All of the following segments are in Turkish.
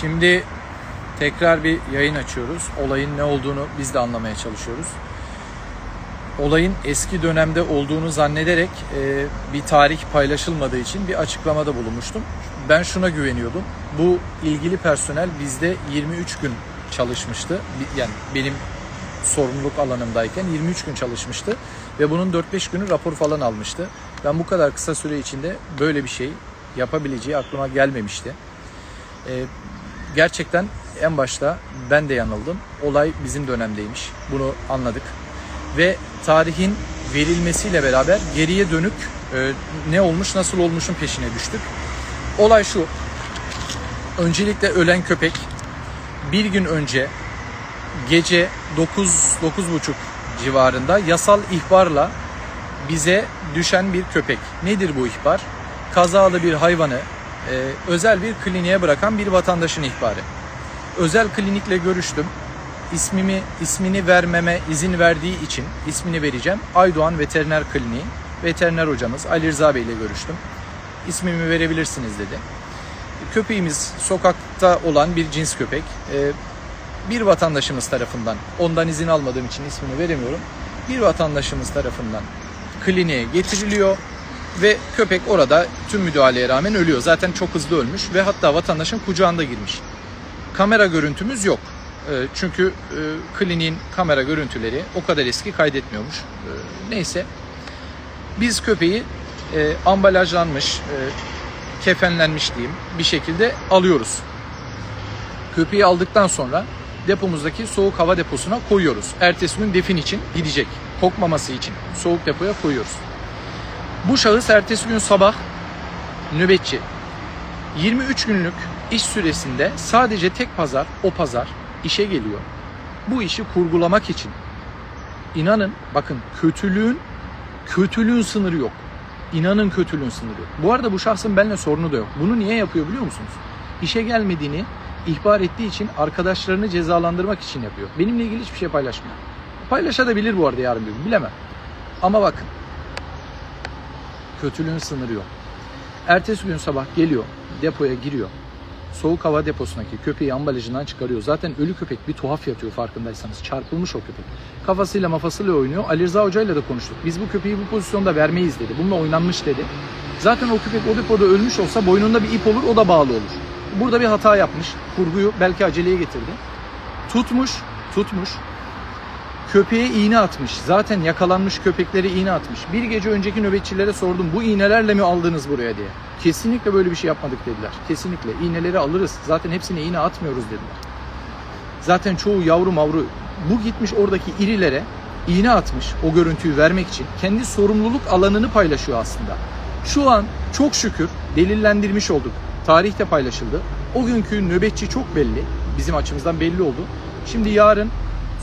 Şimdi tekrar bir yayın açıyoruz. Olayın ne olduğunu biz de anlamaya çalışıyoruz. Olayın eski dönemde olduğunu zannederek e, bir tarih paylaşılmadığı için bir açıklamada bulunmuştum. Ben şuna güveniyordum. Bu ilgili personel bizde 23 gün çalışmıştı. Yani benim sorumluluk alanımdayken 23 gün çalışmıştı ve bunun 4-5 günü rapor falan almıştı. Ben bu kadar kısa süre içinde böyle bir şey yapabileceği aklıma gelmemişti. Ee, gerçekten en başta ben de yanıldım. Olay bizim dönemdeymiş. Bunu anladık. Ve tarihin verilmesiyle beraber geriye dönük e, ne olmuş nasıl olmuşun peşine düştük. Olay şu. Öncelikle ölen köpek bir gün önce gece 9 9.30 civarında yasal ihbarla bize düşen bir köpek. Nedir bu ihbar? Kazalı bir hayvanı e, özel bir kliniğe bırakan bir vatandaşın ihbarı. Özel klinikle görüştüm. İsmimi ismini vermeme izin verdiği için ismini vereceğim. Aydoğan Veteriner Kliniği. Veteriner hocamız Ali Rıza Bey ile görüştüm. İsmimi verebilirsiniz dedi. Köpeğimiz sokakta olan bir cins köpek. E, bir vatandaşımız tarafından, ondan izin almadığım için ismini veremiyorum. Bir vatandaşımız tarafından kliniğe getiriliyor ve köpek orada tüm müdahaleye rağmen ölüyor. Zaten çok hızlı ölmüş ve hatta vatandaşın kucağında girmiş. Kamera görüntümüz yok. E, Çünkü e, kliniğin kamera görüntüleri o kadar eski kaydetmiyormuş. E, Neyse. Biz köpeği e, ambalajlanmış, e, kefenlenmiş diyeyim bir şekilde alıyoruz. Köpeği aldıktan sonra depomuzdaki soğuk hava deposuna koyuyoruz. Ertesi gün defin için gidecek. Kokmaması için soğuk depoya koyuyoruz. Bu şahıs ertesi gün sabah nöbetçi. 23 günlük iş süresinde sadece tek pazar, o pazar işe geliyor. Bu işi kurgulamak için. İnanın bakın kötülüğün kötülüğün sınırı yok. İnanın kötülüğün sınırı yok. Bu arada bu şahsın benimle sorunu da yok. Bunu niye yapıyor biliyor musunuz? İşe gelmediğini ihbar ettiği için arkadaşlarını cezalandırmak için yapıyor. Benimle ilgili hiçbir şey paylaşmıyor. Paylaşabilir bu arada yarın bir gün bilemem. Ama bakın kötülüğün sınırı yok. Ertesi gün sabah geliyor, depoya giriyor. Soğuk hava deposundaki köpeği ambalajından çıkarıyor. Zaten ölü köpek bir tuhaf yatıyor farkındaysanız. Çarpılmış o köpek. Kafasıyla mafasıyla oynuyor. Ali Rıza Hoca ile de konuştuk. Biz bu köpeği bu pozisyonda vermeyiz dedi. Bununla oynanmış dedi. Zaten o köpek o depoda ölmüş olsa boynunda bir ip olur o da bağlı olur. Burada bir hata yapmış. Kurguyu belki aceleye getirdi. Tutmuş, tutmuş. Köpeğe iğne atmış. Zaten yakalanmış köpeklere iğne atmış. Bir gece önceki nöbetçilere sordum. Bu iğnelerle mi aldınız buraya diye. Kesinlikle böyle bir şey yapmadık dediler. Kesinlikle. İğneleri alırız. Zaten hepsine iğne atmıyoruz dediler. Zaten çoğu yavru mavru bu gitmiş oradaki irilere iğne atmış o görüntüyü vermek için. Kendi sorumluluk alanını paylaşıyor aslında. Şu an çok şükür delillendirmiş olduk. Tarihte paylaşıldı. O günkü nöbetçi çok belli. Bizim açımızdan belli oldu. Şimdi yarın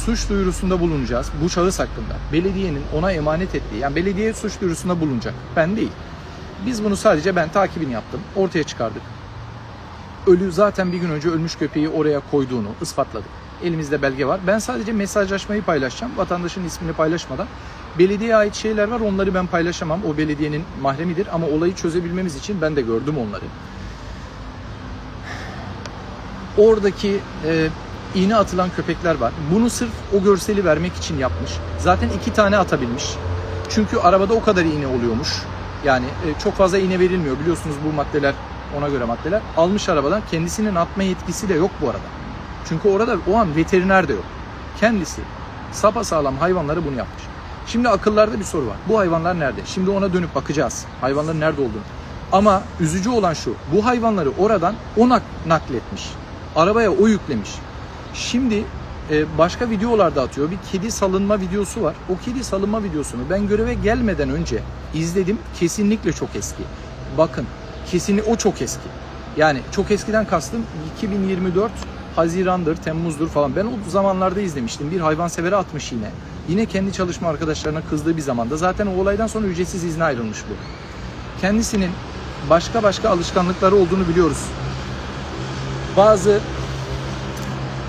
suç duyurusunda bulunacağız bu şahıs hakkında. Belediyenin ona emanet ettiği, yani belediye suç duyurusunda bulunacak. Ben değil. Biz bunu sadece ben takibini yaptım. Ortaya çıkardık. Ölü zaten bir gün önce ölmüş köpeği oraya koyduğunu ispatladık. Elimizde belge var. Ben sadece mesajlaşmayı paylaşacağım. Vatandaşın ismini paylaşmadan. Belediyeye ait şeyler var. Onları ben paylaşamam. O belediyenin mahremidir. Ama olayı çözebilmemiz için ben de gördüm onları. Oradaki e, iğne atılan köpekler var. Bunu sırf o görseli vermek için yapmış. Zaten iki tane atabilmiş. Çünkü arabada o kadar iğne oluyormuş. Yani e, çok fazla iğne verilmiyor. Biliyorsunuz bu maddeler ona göre maddeler. Almış arabadan kendisinin atma yetkisi de yok bu arada. Çünkü orada o an veteriner de yok. Kendisi sapasağlam hayvanları bunu yapmış. Şimdi akıllarda bir soru var. Bu hayvanlar nerede? Şimdi ona dönüp bakacağız. Hayvanların nerede olduğunu. Ama üzücü olan şu. Bu hayvanları oradan o nak- nakletmiş. Arabaya o yüklemiş. Şimdi e, başka videolarda atıyor. Bir kedi salınma videosu var. O kedi salınma videosunu ben göreve gelmeden önce izledim. Kesinlikle çok eski. Bakın kesinlikle o çok eski. Yani çok eskiden kastım 2024 Haziran'dır, Temmuz'dur falan. Ben o zamanlarda izlemiştim. Bir hayvansevere atmış yine. Yine kendi çalışma arkadaşlarına kızdığı bir zamanda. Zaten o olaydan sonra ücretsiz izne ayrılmış bu. Kendisinin başka başka alışkanlıkları olduğunu biliyoruz. Bazı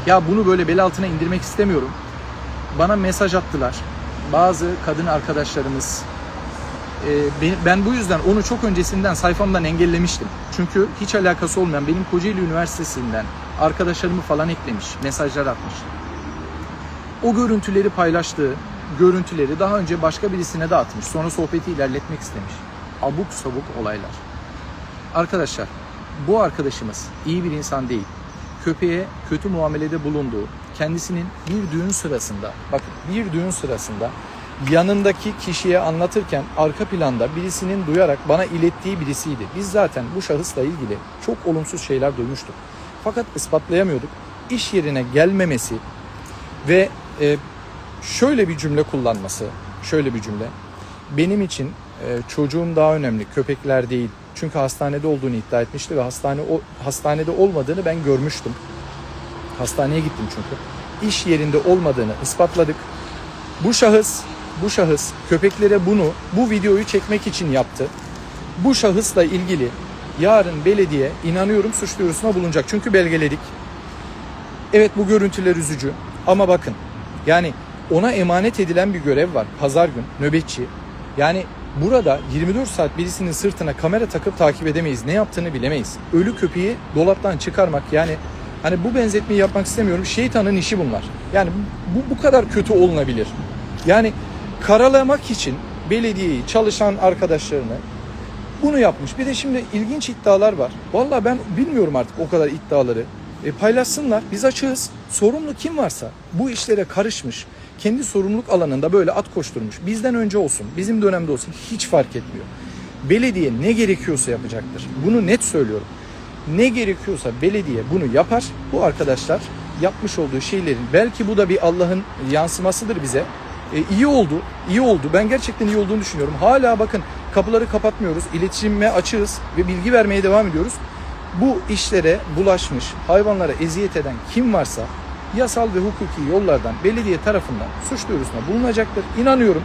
ya bunu böyle bel altına indirmek istemiyorum. Bana mesaj attılar. Bazı kadın arkadaşlarımız. Ben- ben bu yüzden onu çok öncesinden sayfamdan engellemiştim. Çünkü hiç alakası olmayan benim Kocaeli Üniversitesi'nden arkadaşlarımı falan eklemiş, mesajlar atmış. O görüntüleri paylaştığı görüntüleri daha önce başka birisine de atmış. Sonra sohbeti ilerletmek istemiş. Abuk sabuk olaylar. Arkadaşlar bu arkadaşımız iyi bir insan değil. Köpeğe kötü muamelede bulunduğu, kendisinin bir düğün sırasında, bakın bir düğün sırasında yanındaki kişiye anlatırken arka planda birisinin duyarak bana ilettiği birisiydi. Biz zaten bu şahısla ilgili çok olumsuz şeyler duymuştuk. Fakat ispatlayamıyorduk. İş yerine gelmemesi ve e, şöyle bir cümle kullanması, şöyle bir cümle. Benim için e, çocuğum daha önemli, köpekler değil. Çünkü hastanede olduğunu iddia etmişti ve hastane o hastanede olmadığını ben görmüştüm. Hastaneye gittim çünkü. İş yerinde olmadığını ispatladık. Bu şahıs, bu şahıs köpeklere bunu, bu videoyu çekmek için yaptı. Bu şahısla ilgili yarın belediye inanıyorum suç duyurusuna bulunacak. Çünkü belgeledik. Evet bu görüntüler üzücü ama bakın yani ona emanet edilen bir görev var. Pazar gün nöbetçi. Yani burada 24 saat birisinin sırtına kamera takıp takip edemeyiz. Ne yaptığını bilemeyiz. Ölü köpeği dolaptan çıkarmak yani hani bu benzetmeyi yapmak istemiyorum. Şeytanın işi bunlar. Yani bu bu kadar kötü olunabilir. Yani karalamak için belediyeyi, çalışan arkadaşlarını bunu yapmış. Bir de şimdi ilginç iddialar var. Vallahi ben bilmiyorum artık o kadar iddiaları. E, paylaşsınlar. Biz açığız. Sorumlu kim varsa bu işlere karışmış, kendi sorumluluk alanında böyle at koşturmuş. Bizden önce olsun, bizim dönemde olsun hiç fark etmiyor. Belediye ne gerekiyorsa yapacaktır. Bunu net söylüyorum. Ne gerekiyorsa belediye bunu yapar. Bu arkadaşlar yapmış olduğu şeylerin belki bu da bir Allah'ın yansımasıdır bize. E, iyi oldu, iyi oldu. Ben gerçekten iyi olduğunu düşünüyorum. Hala bakın kapıları kapatmıyoruz, iletişime açığız ve bilgi vermeye devam ediyoruz. Bu işlere bulaşmış, hayvanlara eziyet eden kim varsa yasal ve hukuki yollardan belediye tarafından suç duyurusuna bulunacaktır. İnanıyorum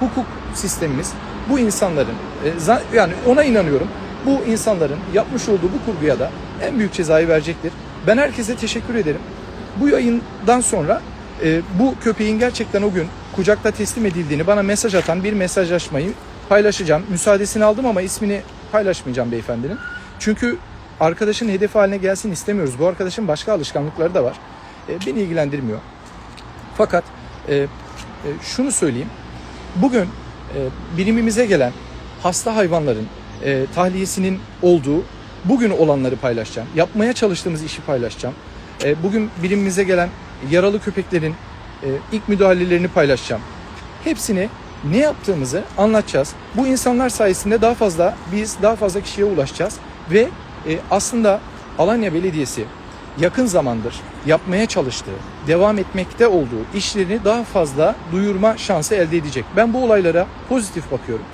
hukuk sistemimiz bu insanların e, yani ona inanıyorum. Bu insanların yapmış olduğu bu kurguya da en büyük cezayı verecektir. Ben herkese teşekkür ederim. Bu yayından sonra e, bu köpeğin gerçekten o gün kucakta teslim edildiğini bana mesaj atan bir mesajlaşmayı paylaşacağım. Müsaadesini aldım ama ismini paylaşmayacağım beyefendinin. Çünkü arkadaşın hedef haline gelsin istemiyoruz. Bu arkadaşın başka alışkanlıkları da var. E, beni ilgilendirmiyor. Fakat e, e, şunu söyleyeyim. Bugün e, birimimize gelen hasta hayvanların tahliyesinin olduğu bugün olanları paylaşacağım. Yapmaya çalıştığımız işi paylaşacağım. Bugün birimimize gelen yaralı köpeklerin ilk müdahalelerini paylaşacağım. Hepsini ne yaptığımızı anlatacağız. Bu insanlar sayesinde daha fazla biz daha fazla kişiye ulaşacağız ve e, aslında Alanya Belediyesi yakın zamandır yapmaya çalıştığı, devam etmekte olduğu işlerini daha fazla duyurma şansı elde edecek. Ben bu olaylara pozitif bakıyorum.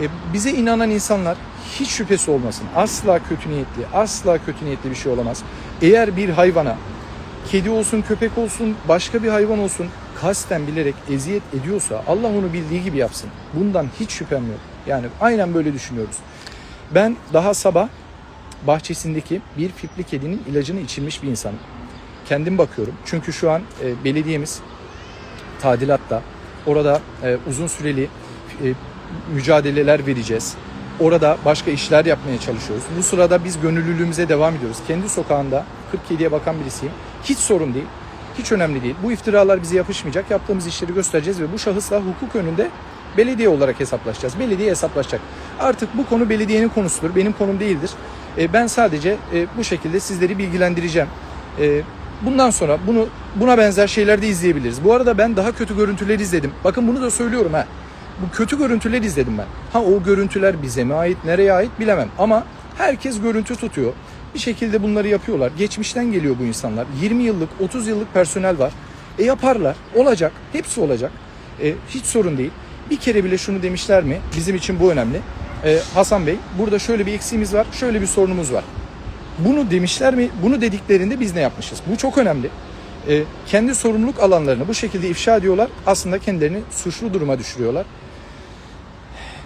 E, bize inanan insanlar hiç şüphesi olmasın. Asla kötü niyetli, asla kötü niyetli bir şey olamaz. Eğer bir hayvana kedi olsun, köpek olsun, başka bir hayvan olsun kasten bilerek eziyet ediyorsa Allah onu bildiği gibi yapsın. Bundan hiç şüphem yok. Yani aynen böyle düşünüyoruz. Ben daha sabah bahçesindeki bir fipli kedinin ilacını içilmiş bir insanım. Kendim bakıyorum. Çünkü şu an e, belediyemiz tadilatta. Orada e, uzun süreli e, mücadeleler vereceğiz. Orada başka işler yapmaya çalışıyoruz. Bu sırada biz gönüllülüğümüze devam ediyoruz. Kendi sokağında 47'ye bakan birisiyim. Hiç sorun değil. Hiç önemli değil. Bu iftiralar bize yapışmayacak. Yaptığımız işleri göstereceğiz ve bu şahısla hukuk önünde belediye olarak hesaplaşacağız. Belediye hesaplaşacak. Artık bu konu belediyenin konusudur. Benim konum değildir. E, ben sadece e, bu şekilde sizleri bilgilendireceğim. E, bundan sonra bunu buna benzer şeyler de izleyebiliriz. Bu arada ben daha kötü görüntüler izledim. Bakın bunu da söylüyorum ha. Bu kötü görüntüler izledim ben. Ha o görüntüler bize mi ait, nereye ait bilemem. Ama herkes görüntü tutuyor. Bir şekilde bunları yapıyorlar. Geçmişten geliyor bu insanlar. 20 yıllık, 30 yıllık personel var. E yaparlar. Olacak. Hepsi olacak. E, hiç sorun değil. Bir kere bile şunu demişler mi? Bizim için bu önemli. E, Hasan Bey, burada şöyle bir eksiğimiz var, şöyle bir sorunumuz var. Bunu demişler mi? Bunu dediklerinde biz ne yapmışız? Bu çok önemli. E, kendi sorumluluk alanlarını bu şekilde ifşa ediyorlar. Aslında kendilerini suçlu duruma düşürüyorlar.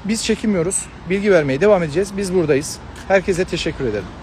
Biz çekinmiyoruz. Bilgi vermeye devam edeceğiz. Biz buradayız. Herkese teşekkür ederim.